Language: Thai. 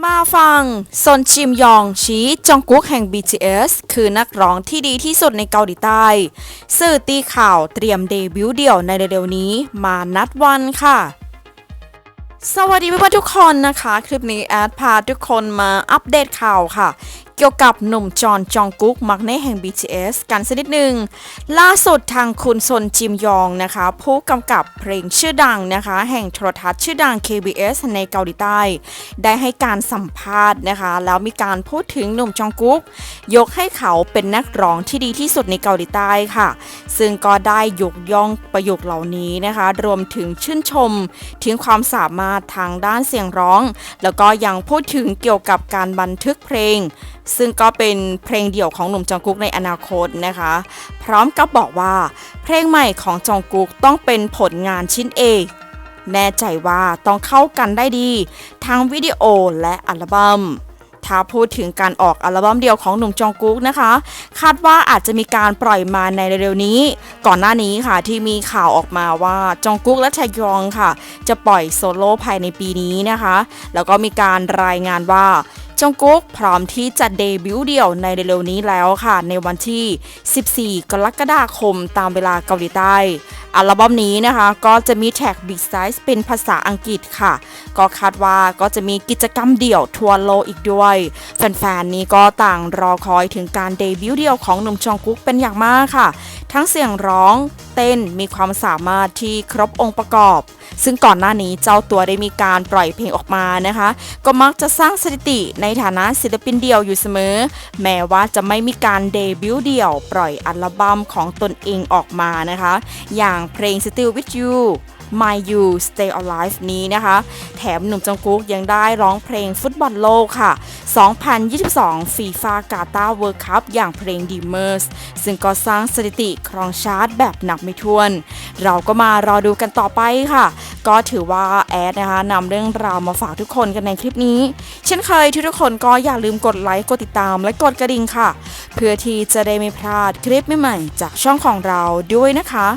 มาฟังซนชิมยองชี้จองกุ๊กแห่ง BTS คือนักร้องที่ดีที่สุดในเกาหลีใต้ สื่อตีข่าวเตรียมเดบิวต์เดี่ยวในเร็วๆนี้มานัดวันค่ะ สวัสดีเพื่อนๆทุกคนนะคะ คลิปนี้แอดพาทุกคนมาอัปเดตข่าวค่ะ กี่ยวกับหนุ่มจอนจองกุ๊กมักเน่แห่ง BTS กันสักนิดหนึ่ง ล่าสุดทางคุณซนจิมยองนะคะ ผู้กำกับเพลงชื่อดังนะคะ แห่งโทรทัศน์ชื่อดัง KBS ในเกาหลีใต้ ได้ให้การสัมภาษณ์นะคะ แล้วมีการพูดถึงหนุ่มจองกุ๊กยกให้เขาเป็นนักร้องที่ดีที่สุดในเกาหลีใต้ค่ะ ซึ่งก็ได้ยกย่องประโยคเหล่านี้นะคะ รวมถึงชื่นชม ถึงความสามารถทางด้านเสียงร้อง แล้วก็ยังพูดถึงเกี่ยวกับการบันทึกเพลงซึ่งก็เป็นเพลงเดี่ยวของหนุ่มจองกุกในอนาคตนะคะ พร้อมกับบอกว่า เพลงใหม่ของจองกุกต้องเป็นผลงานชิ้นเอกแน่ใจว่าต้องเข้ากันได้ดี ทั้งวิดีโอและอัลบัม้มถ้าพูดถึงการออกอัลบั้มเดียวของหนุ่มจองกุ๊กนะคะ คาดว่าอาจจะมีการปล่อยมาในเร็วๆนี้ ก่อนหน้านี้ค่ะที่มีข่าวออกมาว่าจองกุ๊กและแทยองค่ะ จะปล่อยโซโล่ภายในปีนี้นะคะ แล้วก็มีการรายงานว่า จองกุ๊กพร้อมที่จะเดบิวต์เดี่ยวในเร็วๆนี้แล้วค่ะ ในวันที่ 14 กรกฎาคมตามเวลาเกาหลีใต้ อัลบั้มนี้นะคะ ก็จะมีแท็ก Big Size เป็นภาษาอังกฤษค่ะ ก็คาดว่าก็จะมีกิจกรรมเดี่ยวทัวร์โลอีกด้วย แฟนๆ นี้ก็ต่างรอคอยถึงการเดบิวต์เดี่ยวของหนุ่มจองกุ๊กเป็นอย่างมากค่ะ ทั้งเสียงร้อง เต้นมีความสามารถที่ครบองค์ประกอบ ซึ่งก่อนหน้านี้เจ้าตัวได้มีการปล่อยเพลงออกมานะคะ ก็มักจะสร้างสถิติในฐานะศิลปินเดี่ยวอยู่เสมอ แม้ว่าจะไม่มีการเดบิวต์เดี่ยว ปล่อยอัลบั้มของตนเองออกมานะคะ อย่างเพลง Still With You My You Stay Alive นี้นะคะ แถมหนุ่มจงกุ๊กยังได้ร้องเพลงฟุตบอลโลกค่ะ 2022 ฟีฟากาตาเวิร์คัพอย่างเพลง Dreamers ซึ่งก็สร้างสถิติครองชาร์ตแบบหนักไม่ถ้วน เราก็มารอดูกันต่อไปค่ะ ก็ถือว่าแอดนะคะนำเรื่องราวมาฝากทุกคนกันในคลิปนี้ เช่นเคยทุกคนก็อย่าลืมกดไลค์กดติดตามและกดกระดิ่งค่ะ เพื่อที่จะได้ไม่พลาดคลิปใหม่ๆจากช่องของเราด้วยนะคะ